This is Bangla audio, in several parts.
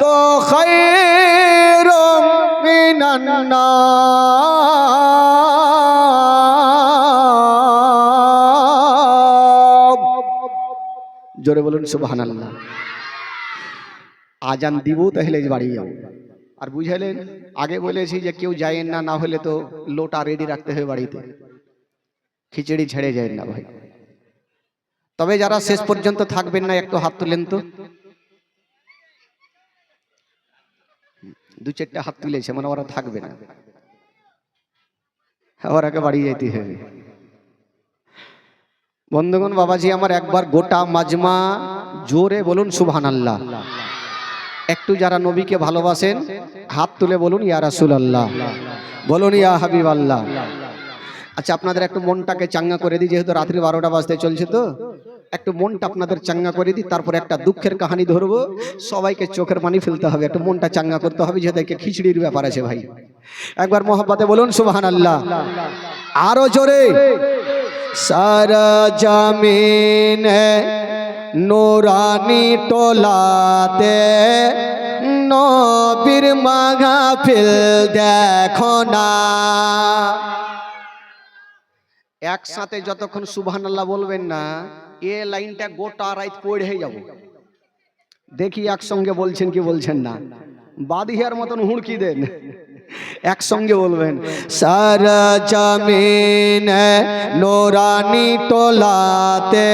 তো খৈর জোরে বলুন সুবহান আল্লাহ আজান দিব, তাহলে বাড়ি যাব। আর বুঝালেন আগে বলেছি যে কেউ যায় না না হলে তো লোটা রেডি রাখতে হবে বাড়িতে। খিচড়ি ছেড়ে যায় না ভাই। তবে যারা শেষ পর্যন্ত থাকবেন না, একটু হাত তুলেন তো। দু চারটে হাত তুলেছে মানে ওরা থাকবে না। ওরাকে বাড়ি যেতে হবে। বন্ধুগণ, বাবাজি আমার একবার গোটা মাজমা জোরে বলুন সুবহান আল্লাহ একটু যারা নবীকে ভালোবাসেন, হাত তুলে বলুন, ইয়া রাসুল আল্লাহ বলুন, ইয়া হাবিব আল্লাহ আচ্ছা আপনাদের একটু মনটাকে চাঙ্গা করে দিই, যেহেতু রাত্রি বারোটা বাজতে চলছে তো। একটু মনটা আপনাদের চাঙ্গা করে দিই, তারপর একটা দুঃখের কাহানি ধরবো। সবাইকে চোখের পানি ফেলতে হবে, একটু মনটা চাঙ্গা করতে হবে যেহেতু একে খিচড়ির ব্যাপার আছে ভাই। একবার মোহাম্মতে বলুন সুবহান আল্লাহ আরও জোরে। সারা জামিন নোরানি টোলাতে নবীর মাঘা ফিল দেখো না। একসাথে যতক্ষণ সুবহান আল্লাহ বলবেন না, এ লাইনটা গোটা রাইত পড়ে যাব। দেখি একসঙ্গে বলছেন কি বলছেন না। বাদিহার মতন হুড়কি দেন। একসঙ্গে বলবেন, সারা জামিন নোরানি টোলাতে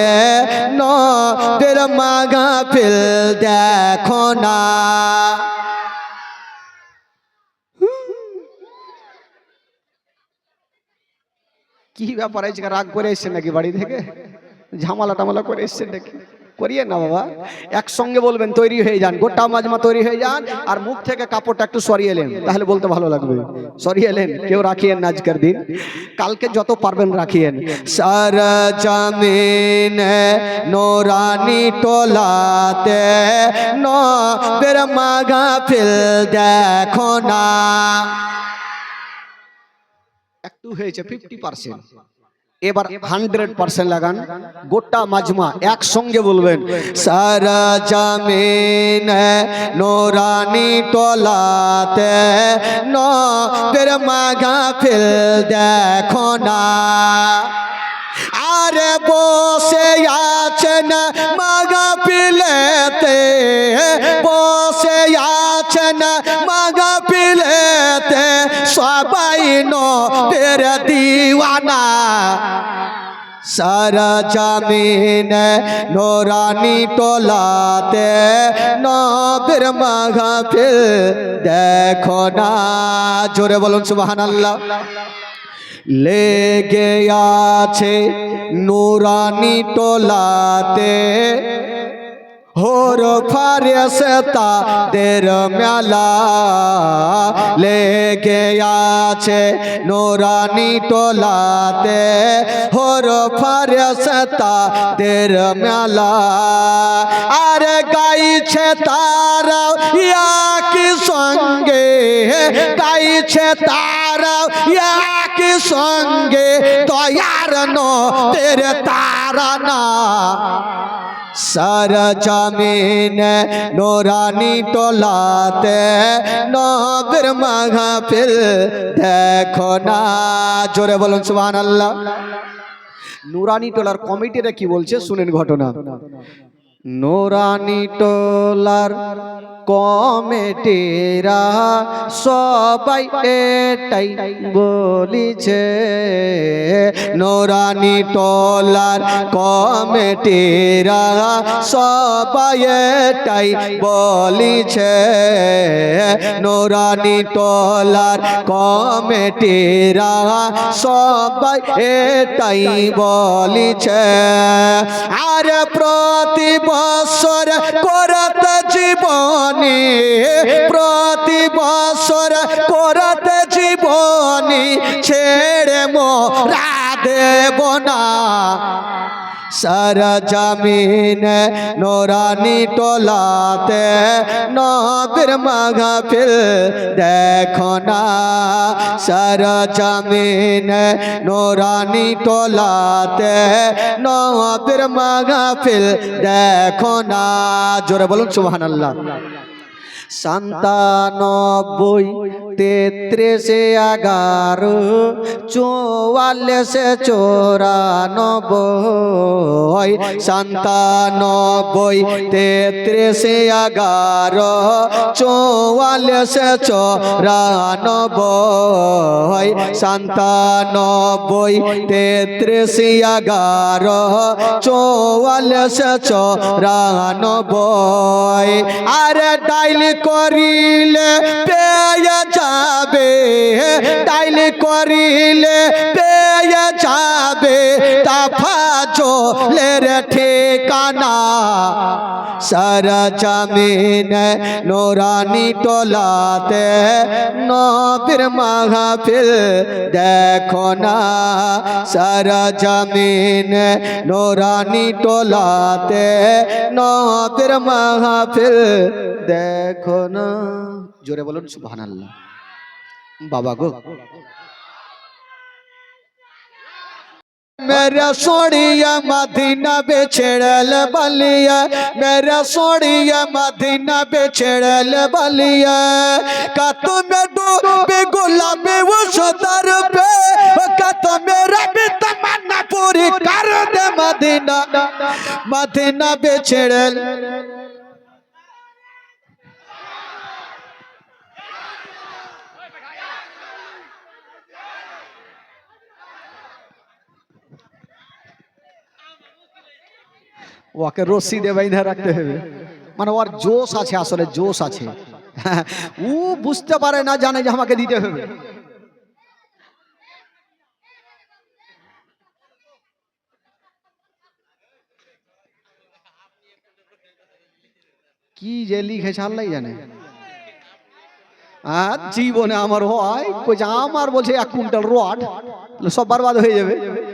নদের মাগা ফিল দেখো না। কি ব্যাপার আছে রাগ করে এসছেন নাকি বাড়ি থেকে? ঝামালা টামালা করে এসছেন নাকি? করিয়ে না বাবা। একসঙ্গে বলবেন, তৈরি হয়ে যান। গোটা মাজমা তৈরি হয়ে যান আর মুখ থেকে কাপড়টা একটু সরিয়ে এলেন তাহলে বলতে ভালো লাগবে। সরিয়ে এলেন কেউ রাখিয়েন না আজকের দিন। কালকে যত পারবেন রাখিয়েন। সারা জামিন নোরানি টোলাতে নবের মাগা ফিল দেখো না। হয়েছে ফিফটি পার্সেন্ট এবার হান্ড্রেড পার্সেন্ট লাগান। গোটা মাজমা একসঙ্গে বলবেন সারা জামিন নোরানি তোলাতে নবের মাগা ফিল দেখো না। আরে বসে আছেন মাগা পিলেতে সবাই নের দিওয়ানা। সারা জামিন নোরানি টোলাতে নবের মাঘা ফিল দেখো না। জোরে বলুন সুবাহান আল্লাহ লেগে আছে নুরানি টোলাতে হোর ফারেসে তাদের মেলা লেগে আছে নোরানি টোলাতে। হোর ফারেসে তাদের মেলা আর গাইছে তারা কি সঙ্গে। গাইছে তারা কি সঙ্গে। দয়ার নো তেরে তারা না। সারা জামিন নোরানি টোলাতে নবের মাঘা ফিল দেখো না। জোরে বলুন সুবহান আল্লাহ নুরানি টোলার কমিটিরা কি বলছে? শুনেন ঘটনা। নোরানি টোলার কমেটিরা সবাই এটাই বলিছে। নোরানি টোলার কমেটিরা সবাই এটাই বলিছে। নোরানি টোলার কমিটিরা সবাই এটাই বলিছে। আর প্রতি বছর করতে জীবনী, প্রতি বছর করতে জীবনী ছেড়ে মোরা দেব না। সারা জামিন নোরানি টোলাতে নবীর মাহফিল দেখো না। সারা জামিন নোরানি টোলাতে নবীর মাহফিল দেখো না। জোরে বলুন, সুবহানাল্লাহ। সান্তানব্বই, তেত্রিশে এগারো, চৌয়াল্লিশে চৌরানব্বই, সান্তানব্বই, তেত্রিশে এগারো, চৌয়াল্লিশে চৌরানব্বই, সান্তানব্বই, তেত্রিশে এগারো, চৌয়াল্লিশে চৌরানব্বই। আরে ডাইল করিলে পেয়ে যাবে ডাইল করিলে পেয়ে যাবে তাফা চলের ঠিকানা। সারা জামিন নোরানি টোলাতে নবীর মাহফিল দেখো না। সারা জামিন নোরানি টোলাতে নবীর মাহফিল দেখো না। জোরে বলুন, সুবহানাল্লাহ। বাবা গো। मेरा सोड़िया मदीना बेछड़ल बलिया मेरा सोड़िया मदीना बेछड़ल बलिया का तुम्हें डूबे गुलाबी वो सुदर पे का तो मेरा भी तमन्ना पूरी कर दे मदीना मदीना बेछड़ल ওকে রশ্মি দিয়ে বাইধা রাখতে হবে। মানে ওর জোশ আছে, আসলে জোশ আছে। ও বুঝতে পারে না, জানে যে আমাকে দিতে হবে। কি যে লিখেছে আল্লাহ জানে। আর জীবনে আমার হয় আমার বলছে এক কুইন্টাল রড সব বরবাদ হয়ে যাবে।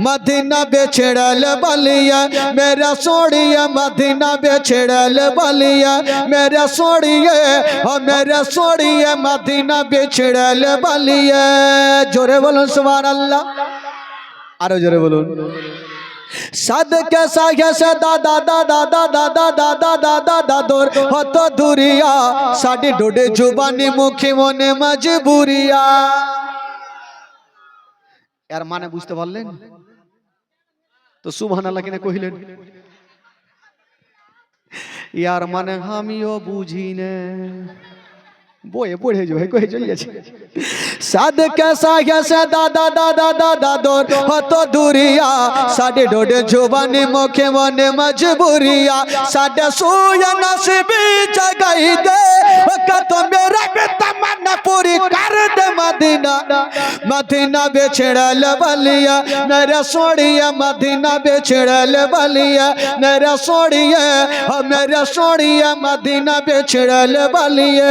मदीना बेछड़ल बलिया मेरा सोड़िया मदीना बेछड़ल बलिया मेरा सोड़िए ओ मेरा सोड़िए मदीना बेछड़ल बलिया जोरे बोलो सुभान अल्लाह আরো জোরে বলুন সাদকে সাগে সে দাদা দাদা দাদা দাদা দাদা দাদা দোর হত দুরিয়া সাডি ডোডে জুবানি মুখে মনে মজবুরিয়া এর মানে বুঝতে পারলেন তো সুবহান আল্লাহ কিনা কহিলেন ইয়ার মানে আমিও বুঝি না। বয়ে পড়ে যাবে কয়ে চলে গেছে সাদকে সাগে সে দাদা দাদা দাদা দোর হত দুরিয়া সাডে ডোডে জুবানি মুখে মনে মজবুরিয়া সাডে সুয়া নসিবি জগাই দে ও কত মেরা বে তমন্না पूरी कर दे मदीना मदीना बेछड़ल बलिया मेरा सोड़िया मदीना बेछड़ल बलिया मेरा सोड़िया ओ मेरा सोड़िया मदीना बेछड़ल बलिया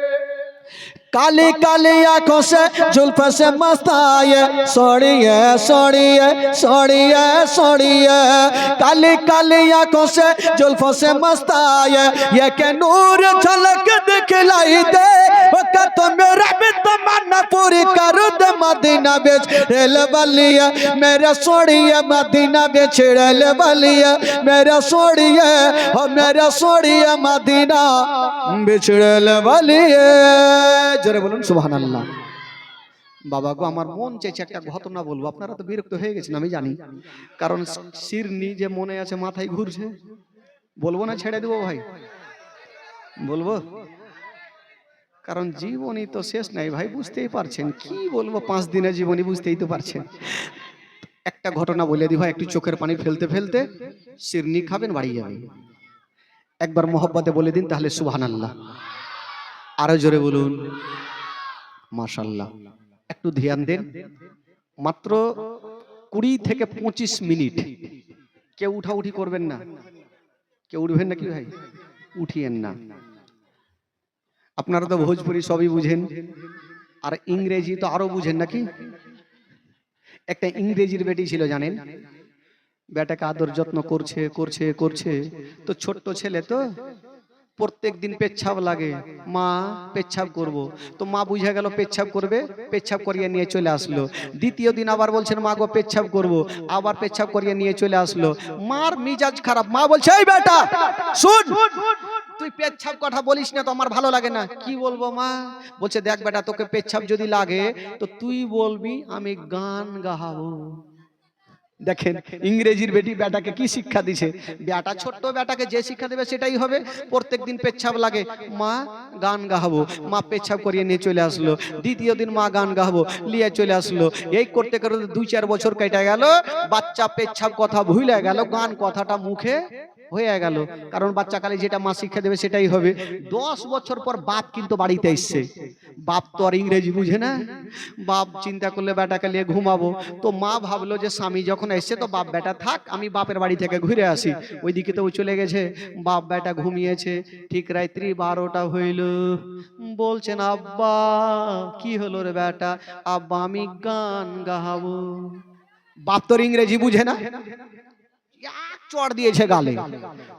काली काली आँखों से जुल्फ से मस्ताए, सोड़िए सोड़िए सोड़िए सोड़िए। काली काली आँखों से जुल्फों से मस्ताए, ये के नूर झलक दिखलाई दे। ओ का तो मेरा भी तमन्ना पूरी कर दे, मदीना बेच रेल बलिया मेरा सोड़िए, मदीना बेच रेल बलिया मेरा सोड़िए, ओ मेरा सोड़िए, मदीना बेच रेल बलिया জোরে বলুন। সুবহান আল্লাহ বাবা গো আমার মন চাইছে একটা ঘটনা বলব। আপনারা তো বিরক্ত হয়ে গেছেন আমি জানি। কারণ শিরনি যে মনে আছে মাথায় ঘুরছে। বলব না ছেড়ে দেবো ভাই? বলব? কারণ জীবনই তো শেষ নাই ভাই বুঝতেই পারছেন। কি বলব পাঁচ দিনের জীবনী বুঝতেই তো পারছেন। একটা ঘটনা বলে দি ভাই একটু চোখের পানি ফেলতে ফেলতে শিরনি খাবেন বাড়ি যাবেন। একবার মোহব্বতে বলে দিন তাহলে সুবহান আল্লাহ আরও জোরে বলুন মাশাল্লাহ একটু ধ্যান দেন, মাত্র কুড়ি থেকে পঁচিশ মিনিট। কেউ উঠাউঠি করবেন না। কেউ উঠবেন না কি ভাই? উঠিয়েন না। আপনারা তো ভোজপুরি সবই বুঝেন। আর ইংরেজি তো আরও বুঝেন নাকি? একটা ইংরেজির বেটি ছিল, জানেন? বেটাকে আদর যত্ন করছে করছে করছে। তো ছোট্ট ছেলে তো প্রত্যেক দিন পেচ্ছাপ লাগে। মা পেচ্ছাপ করব। তো মা বুঝে গেল পেচ্ছাপ করবে, পেচ্ছাপ করিয়ে নিয়ে চলে আসলো। দ্বিতীয় দিন আবার বলছেন, মা গো, পেচ্ছাপ করব। আবার পেচ্ছাপ করিয়ে নিয়ে চলে আসলো। মার মিজাজ খারাপ। মা বলছে, এই বেটা, শুন, তুই পেচ্ছাপ কথা বলিস না তো আমার ভালো লাগে না। কি বলব মা? বলছে, দেখ বেটা, তোকে পেচ্ছাপ যদি লাগে, তো তুই বলবি, আমি গান গাহাবো। দেখেন ইংরেজির বেটি বেটাকে কি শিক্ষা দিছে? বেটা ছোট্ট বেটাকে যে শিক্ষা দেবে সেটাই হবে। প্রত্যেক দিন পেচ্ছাপ লাগে। মা গান গাহাবো। মা পেচ্ছাপ করিয়ে নিয়ে চলে আসলো। দ্বিতীয় দিন মা গান গাহাবো। নিয়ে চলে আসলো। এই করতে করতে দুই চার বছর কেটে গেল। বাচ্চা পেচ্ছাপ কথা ভুলে গেল। গান কথাটা মুখে হয়ে গেল। কারণ বাচ্চা কালে যেটা মা শিক্ষা দেবে সেটাই হবে। দশ বছর পর বাপ কিন্তু বাড়িতে এসছে। বাপ তো আর ইংরেজি বুঝে না। বাপ চিন্তা করলে বেটাকে নিয়ে ঘুমাবো। তো মা ভাবলো যে স্বামী যখন এসছে তো বাপ, বেটা থাক, আমি বাপের বাড়ি থেকে ঘুরে আসি। ওইদিকে তো চলে গেছে। বাপ, বেটা ঘুমিয়েছে। ঠিক রাত্রি বারোটা হইল। বলছেন আব্বা, কি হলো রে বেটা? আব্বা, আমি গান গাহাবো। বাপ তোর ইংরেজি বুঝে না। চড় দিয়েছে গালে।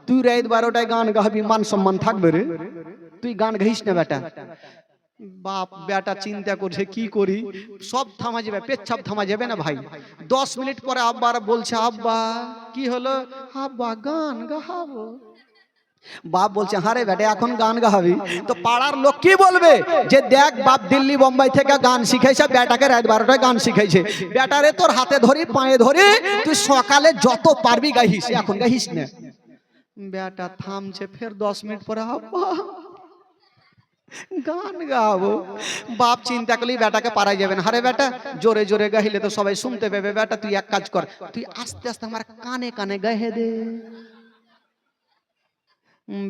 তুই রাত বারোটায় গান গাবি, মান সম্মান থাকবে রে। তুই গান গাইস না বেটা। বাপ, বেটা চিন্তা করছে, কি করি? সব থামা যাবে, পেচ্ছাপ থামা যাবে না ভাই। দশ মিনিট পরে আব্বা বলছে, আব্বা, কি হলো? আব্বা, গান গাহাবো বাপ বলছে হারে বেটা এখন গান গাহাবি তো পাড়ার লোক কি বলবে যে দেখ বাপ দিল্লি বোম্বাই থেকে গান শিখাইছে বেটাকে রাত বারোটায় গান শিখাইছে। বেটারে তোর হাতে ধরি পায়ে ধরি তুই সকালে যত পারবি গাইস এখন গাইস না। বেটা থামছে ফের দশ মিনিট পরে গান গাবো। বাপ চিন্তা করলি বেটাকে পারাই যাবেন হারে বেটা জোরে জোরে গাইলে তো সবাই শুনতে পাবে। বেটা তুই এক কাজ কর তুই আস্তে আস্তে আমার কানে কানে গাহে দে।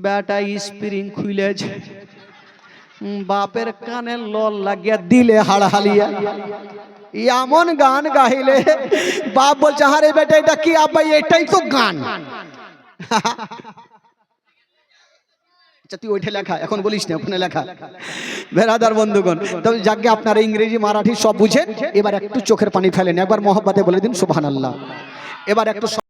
বেটা স্প্রিং খুলেছে বাপের কানে লল লাগিয়া দিলে হাড়হালিয়া। এমন গান গাইলে বাপ বলছে হারে বেটা, এটা কি আব্বা এটাই তো গান। আচ্ছা তুই ওইটা লেখা, এখন বলিস না, ওখানে লেখা। বেরাদার বন্ধুগণ তবে যাকে আপনারা ইংরেজি, মারাঠি সব বুঝেন, এবার একটু চোখের পানি ফেলেন, একবার মহব্বতে বলে দিন, সুবহানাল্লাহ। এবার একটু